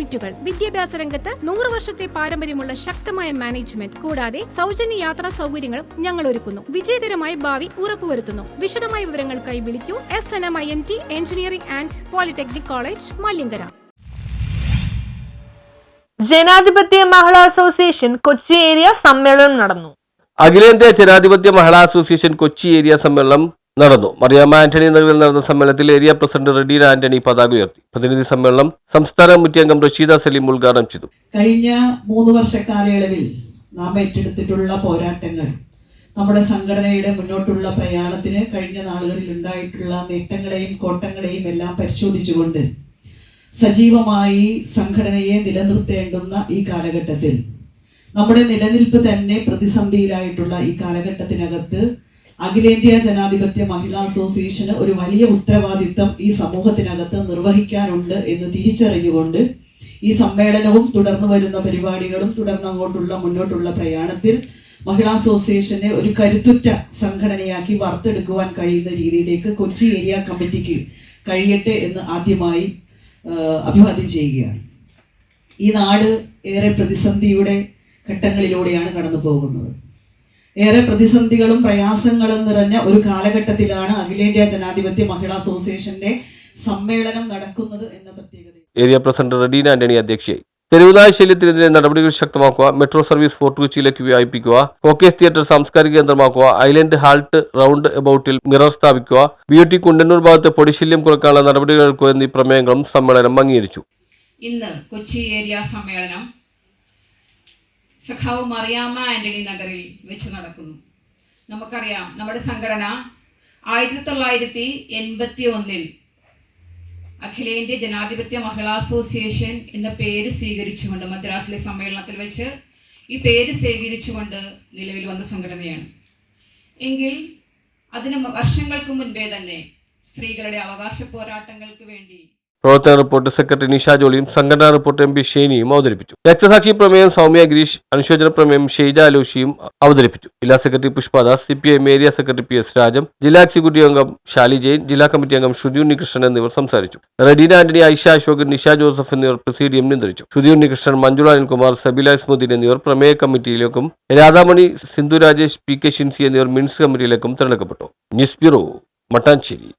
യൂണിറ്റുകൾ. വിദ്യാഭ്യാസ രംഗത്ത് നൂറ് വർഷത്തെ പാരമ്പര്യമുള്ള ശക്തമായ മാനേജ്മെന്റ്. കൂടാതെ സൗജന്യ യാത്രാ സൗകര്യങ്ങളും ഞങ്ങൾ ഒരുക്കുന്നു വിജയകരമായ ഭാവി ഉറപ്പുവരുത്തുന്നു. വിശദമായ വിവരങ്ങൾക്കായി വിളിക്കൂ. S N M I M T engineering and polytechnic college Malankara Janadhipathya Mahila association Kochi area സമ്മേളനം നടന്നു. അഖിലേന്ത്യാ ജനാധിപത്യ മഹിളാ അസോസിയേഷൻ കൊച്ചി ഏരിയ സമ്മേളനം നടന്നു. മറിയാമ്മ ആന്റണി നഗറിൽ നടന്ന സമ്മേളനത്തിൽ ഏരിയ പ്രസിഡന്റ് റെഡീന ആന്റണി പതാക ഉയർത്തി. പ്രതിനിധി സമ്മേളനം സംസ്ഥാന മുറ്റിയംഗം റഷീദ സലീം ഉദ്ഘാടനം ചെയ്തു. കഴിഞ്ഞ മൂന്ന് വർഷ കാലയളവിൽ നാം ഏറ്റെടുത്തിട്ടുള്ള പോരാട്ടങ്ങൾ നമ്മുടെ സംഘടനയുടെ മുന്നോട്ടുള്ള പ്രയാണത്തിന് കഴിഞ്ഞ നാളുകളിൽ ഉണ്ടായിട്ടുള്ള നേട്ടങ്ങളെയും കോട്ടങ്ങളെയും എല്ലാം പരിശോധിച്ചുകൊണ്ട് സജീവമായി സംഘടനയെ നിലനിർത്തേണ്ടുന്ന ഈ കാലഘട്ടത്തിൽ നമ്മുടെ നിലനിൽപ്പ് തന്നെ പ്രതിസന്ധിയിലായിട്ടുള്ള ഈ കാലഘട്ടത്തിനകത്ത് അഖിലേന്ത്യാ ജനാധിപത്യ മഹിളാ അസോസിയേഷന് ഒരു വലിയ ഉത്തരവാദിത്തം ഈ സമൂഹത്തിനകത്ത് നിർവഹിക്കാനുണ്ട് എന്ന് തിരിച്ചറിഞ്ഞുകൊണ്ട് ഈ സമ്മേളനവും തുടർന്ന് വരുന്ന പരിപാടികളും തുടർന്ന് അങ്ങോട്ടുള്ള മുന്നോട്ടുള്ള പ്രയാണത്തിൽ മഹിളാ അസോസിയേഷനെ ഒരു കരുത്തുറ്റ സംഘടനയാക്കി വാർത്തെടുക്കുവാൻ കഴിയുന്ന രീതിയിലേക്ക് കൊച്ചി ഏരിയ കമ്മിറ്റിക്ക് കഴിയട്ടെ എന്ന് ആദ്യമായി അഭിവാദ്യം ചെയ്യുകയാണ്. ഈ നാട് ഏറെ പ്രതിസന്ധിയുടെ ഘട്ടങ്ങളിലൂടെയാണ് കടന്നു പോകുന്നത് ഏറെ പ്രതിസന്ധികളും പ്രയാസങ്ങളും നിറഞ്ഞ ഒരു കാലഘട്ടത്തിലാണ് അഖിലേന്ത്യാ ജനാധിപത്യ മഹിളാ അസോസിയേഷന്റെ സമ്മേളനം നടക്കുന്നത് എന്ന പ്രത്യേകത. ഏരിയ പ്രസിഡന്റ് റെഡീന ആന്റണി അധ്യക്ഷയായി. തെരുവുനായ ശല്യത്തിനെതിരെ നടപടികൾ ശക്തമാക്കുക മെട്രോ സർവീസ് ഫോർട്ട് കൊച്ചിയിലേക്ക് വ്യാപിപ്പിക്കുക കോക്കേസ് തിയേറ്റർ സാംസ്കാരിക കേന്ദ്രമാക്കുക ഐലൻഡ് ഹാൾട്ട് റൗണ്ട് എബൌട്ടിൽ മിറർ സ്ഥാപിക്കുക ബി കുണ്ടന്നൂർ ഭാഗത്തെ പൊടിശല്യം കുറയ്ക്കാനുള്ള നടപടികൾക്കുക എന്നീ പ്രമേയങ്ങളും സമ്മേളനം അംഗീകരിച്ചു. ഇന്ന് കൊച്ചി ഏരിയ സമ്മേളനം സഖാവ് മറിയാമ്മ ആന്റണി നഗറിൽ വെച്ച് നടക്കുന്നു. നമുക്കറിയാം നമ്മുടെ സംഘടന ആയിരത്തി തൊള്ളായിരത്തി എൺപത്തി ഒന്നിൽ അഖിലേന്ത്യ ജനാധിപത്യ മഹിളാ അസോസിയേഷൻ എന്ന പേര് സ്വീകരിച്ചുകൊണ്ട് മദ്രാസിലെ സമ്മേളനത്തിൽ വെച്ച് ഈ പേര് സ്വീകരിച്ചുകൊണ്ട് നിലവിൽ വന്ന സംഘടനയാണ്. എങ്കിൽ അതിന് വർഷങ്ങൾക്ക് മുൻപേ തന്നെ സ്ത്രീകളുടെ അവകാശ പോരാട്ടങ്ങൾക്ക് വേണ്ടി പ്രവർത്തന റിപ്പോർട്ട് സെക്രട്ടറി നിഷ ജോളിയും സംഘടനാ റിപ്പോർട്ട് എം പി ഷേനിയും അവതരിപ്പിച്ചു. രക്തസാക്ഷി പ്രമേയം സൗമ്യ ഗിരീഷ് അനുശോചന പ്രമേയം ഷെയ്ജ അലോഷിയും അവതരിപ്പിച്ചു. ജില്ലാ secretary Pushpadas C P I area secretary P S Rajam ജില്ലാ എക്സിക്യൂട്ടീവ് അംഗം ഷാലി ജെയിൻ ജില്ലാ കമ്മിറ്റി അംഗം ശ്രുതി ഉണ്ണികൃഷ്ണൻ എന്നിവർ സംസാരിച്ചു. റെഡീന ആന്റണി ഐഷ അശോകൻ നിഷ ജോസഫ് എന്നിവർ പ്രസീഡിയം നിയന്ത്രിച്ചു. ശ്രുതി ഉണ്ണികൃഷ്ണൻ മഞ്ജുള അനിൽകുമാർ സബില ഇസ്മുദ്ദീൻ എന്നിവർ പ്രമേയ കമ്മിറ്റിയിലേക്കും രാധാമണി സിന്ധു രാജേഷ് പി കെ ഷിൻസി എന്നിവർ മിൻസ് കമ്മിറ്റിയിലേക്കും തിരഞ്ഞെടുക്കപ്പെട്ടു. News bureau Mattancherry.